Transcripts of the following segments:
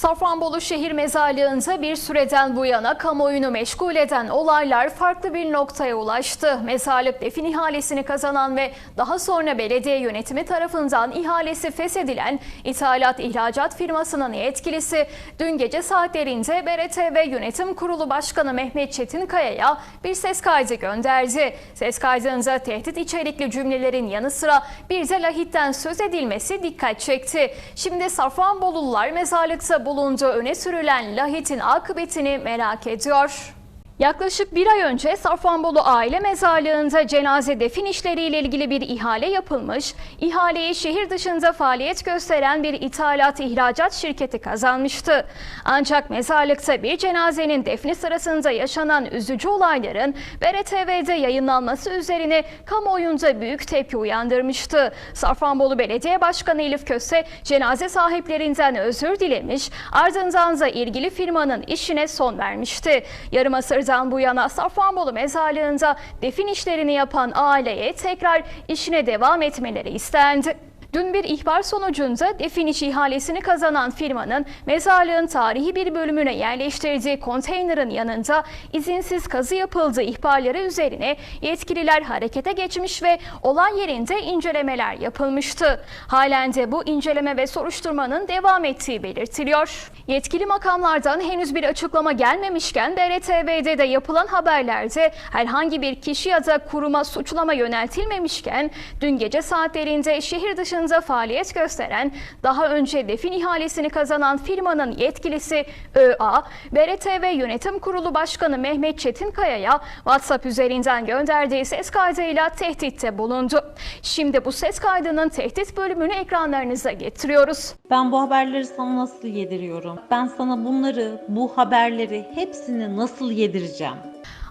Safranbolu şehir mezarlığında bir süreden bu yana kamuoyunu meşgul eden olaylar farklı bir noktaya ulaştı. Mezarlık defin ihalesini kazanan ve daha sonra belediye yönetimi tarafından ihalesi feshedilen ithalat ihracat firmasının yetkilisi dün gece saatlerinde BRTV Yönetim Kurulu Başkanı Mehmet Çetinkaya'ya bir ses kaydı gönderdi. Ses kaydında tehdit içerikli cümlelerin yanı sıra bir de lahitten söz edilmesi dikkat çekti. Şimdi Safranbolulular mezarlıkta bulunduğu öne sürülen lahitin akıbetini merak ediyor. Yaklaşık bir ay önce Safranbolu Aile Mezarlığı'nda cenaze defin işleriyle ilgili bir ihale yapılmış. İhaleyi şehir dışında faaliyet gösteren bir ithalat ihracat şirketi kazanmıştı. Ancak mezarlıkta bir cenazenin defni sırasında yaşanan üzücü olayların BRTV'de yayınlanması üzerine kamuoyunda büyük tepki uyandırmıştı. Safranbolu Belediye Başkanı Elif Köse cenaze sahiplerinden özür dilemiş, ardından da ilgili firmanın işine son vermişti. Yarım asırdan bu yana Safranbolu mezarlığında defin işlerini yapan aileye tekrar işine devam etmeleri istendi. Dün bir ihbar sonucunda defin işi ihalesini kazanan firmanın mezarlığın tarihi bir bölümüne yerleştirdiği konteynerin yanında izinsiz kazı yapıldığı ihbarları üzerine yetkililer harekete geçmiş ve olay yerinde incelemeler yapılmıştı. Halen de bu inceleme ve soruşturmanın devam ettiği belirtiliyor. Yetkili makamlardan henüz bir açıklama gelmemişken BRTV'de de yapılan haberlerde herhangi bir kişi ya da kuruma suçlama yöneltilmemişken dün gece saatlerinde şehir dışında faaliyet gösteren daha önce defin ihalesini kazanan firmanın yetkilisi ÖA, BRTV Yönetim Kurulu Başkanı Mehmet Çetinkaya'ya WhatsApp üzerinden gönderdiği ses kaydıyla tehditte bulundu. Şimdi bu ses kaydının tehdit bölümünü ekranlarınıza getiriyoruz. Ben bu haberleri sana nasıl yediriyorum? Ben sana bunları, bu haberleri hepsini nasıl yedireceğim?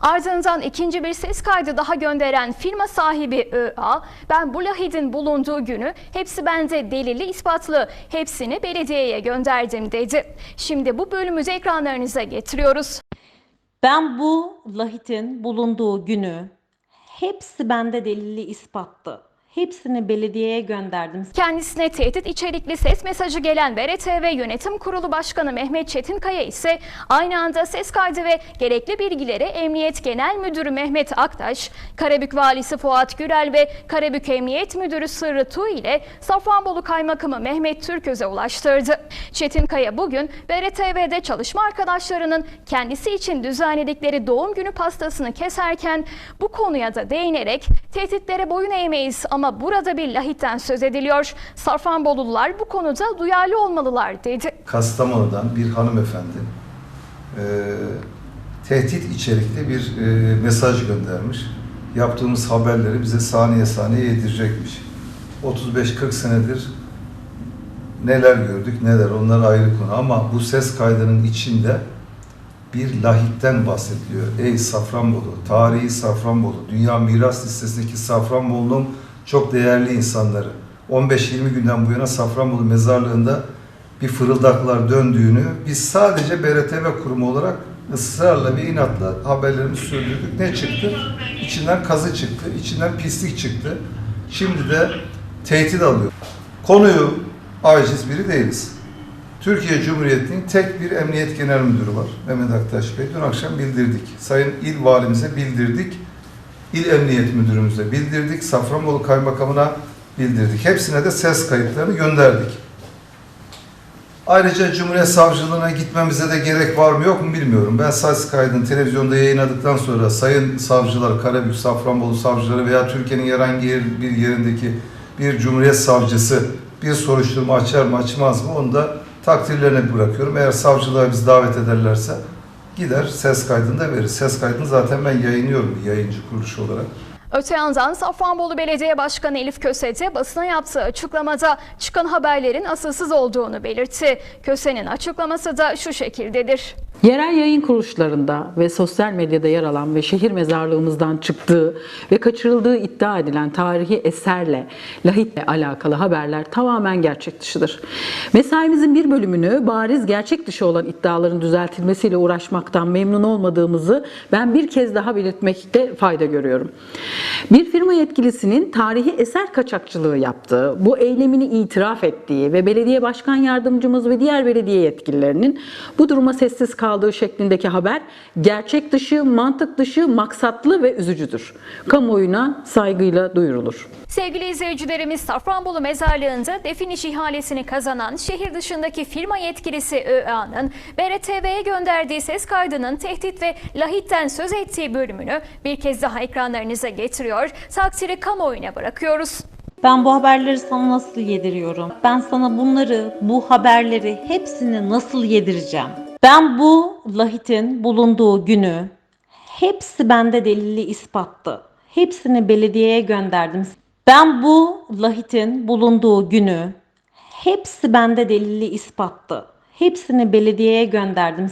Ardından ikinci bir ses kaydı daha gönderen firma sahibi ÖA, ben bu lahidin bulunduğu günü hepsi bende delili ispatlı, hepsini belediyeye gönderdim dedi. Şimdi bu bölümü de ekranlarınıza getiriyoruz. Ben bu lahitin bulunduğu günü hepsi bende delilli ispatlı. Hepsini belediyeye gönderdim. Kendisine tehdit içerikli ses mesajı gelen BRTV Yönetim Kurulu Başkanı Mehmet Çetinkaya ise aynı anda ses kaydı ve gerekli bilgileri Emniyet Genel Müdürü Mehmet Aktaş, Karabük Valisi Fuat Gürel ve Karabük Emniyet Müdürü Sırrı Tuğ ile Safranbolu Kaymakamı Mehmet Türköz'e ulaştırdı. Çetinkaya bugün BRTV'de çalışma arkadaşlarının kendisi için düzenledikleri doğum günü pastasını keserken bu konuya da değinerek tehditlere boyun eğmeyiz ama burada bir lahitten söz ediliyor. Safranbolulular bu konuda duyarlı olmalılar dedi. Kastamonu'dan bir hanımefendi e, tehdit içerikli bir e, mesaj göndermiş. Yaptığımız haberleri bize saniye saniye yedirecekmiş. 35-40 senedir neler gördük neler onlar ayrı konu ama bu ses kaydının içinde bir lahitten bahsediliyor. Ey Safranbolu, tarihi Safranbolu, Dünya Miras Listesi'ndeki Safranbolu'nun çok değerli insanları. 15-20 günden bu yana Safranbolu mezarlığında bir fırıldaklar döndüğünü biz sadece BRTV kurumu olarak ısrarla ve inatla haberlerimizi sürdürdük. Ne çıktı? İçinden kazı çıktı, içinden pislik çıktı. Şimdi de tehdit alıyor. Konuyu aciz biri değiliz. Türkiye Cumhuriyeti'nin tek bir emniyet genel müdürü var. Mehmet Aktaş Bey. Dün akşam bildirdik. Sayın İl Valimize bildirdik. İl Emniyet Müdürümüze bildirdik. Safranbolu Kaymakamına bildirdik. Hepsine de ses kayıtlarını gönderdik. Ayrıca Cumhuriyet Savcılığına gitmemize de gerek var mı yok mu bilmiyorum. Ben ses kaydını televizyonda yayınladıktan sonra sayın savcılar, Karabük, Safranbolu savcıları veya Türkiye'nin herhangi bir yerindeki bir Cumhuriyet savcısı bir soruşturma açar mı açmaz mı onu da takdirlerine bırakıyorum. Eğer savcılığa biz davet ederlerse gider ses kaydını da verir. Ses kaydını zaten ben yayınlıyorum bir yayıncı kuruluş olarak. Öte yandan Safranbolu Belediye Başkanı Elif Köse basına yaptığı açıklamada çıkan haberlerin asılsız olduğunu belirtti. Köse'nin açıklaması da şu şekildedir. Yerel yayın kuruluşlarında ve sosyal medyada yer alan ve şehir mezarlığımızdan çıktığı ve kaçırıldığı iddia edilen tarihi eserle, lahitle alakalı haberler tamamen gerçek dışıdır. Mesaimizin bir bölümünü bariz gerçek dışı olan iddiaların düzeltilmesiyle uğraşmaktan memnun olmadığımızı ben bir kez daha belirtmekte fayda görüyorum. Bir firma yetkilisinin tarihi eser kaçakçılığı yaptığı, bu eylemini itiraf ettiği ve belediye başkan yardımcımız ve diğer belediye yetkililerinin bu duruma sessiz kaldığı şeklindeki haber gerçek dışı, mantık dışı, maksatlı ve üzücüdür. Kamuoyuna saygıyla duyurulur. Sevgili izleyicilerimiz Safranbolu Mezarlığı'nda defin iş ihalesini kazanan şehir dışındaki firma yetkilisi ÖA'nın BRTV'ye gönderdiği ses kaydının tehdit ve lahitten söz ettiği bölümünü bir kez daha ekranlarınıza getiriyor. Takdiri kamuoyuna bırakıyoruz. Ben bu haberleri sana nasıl yediriyorum? Ben sana bunları, bu haberleri hepsini nasıl yedireceğim? Ben bu lahitin bulunduğu günü hepsi bende delilli ispattı. Hepsini belediyeye gönderdim. Ben bu lahitin bulunduğu günü hepsi bende delilli ispattı. Hepsini belediyeye gönderdim.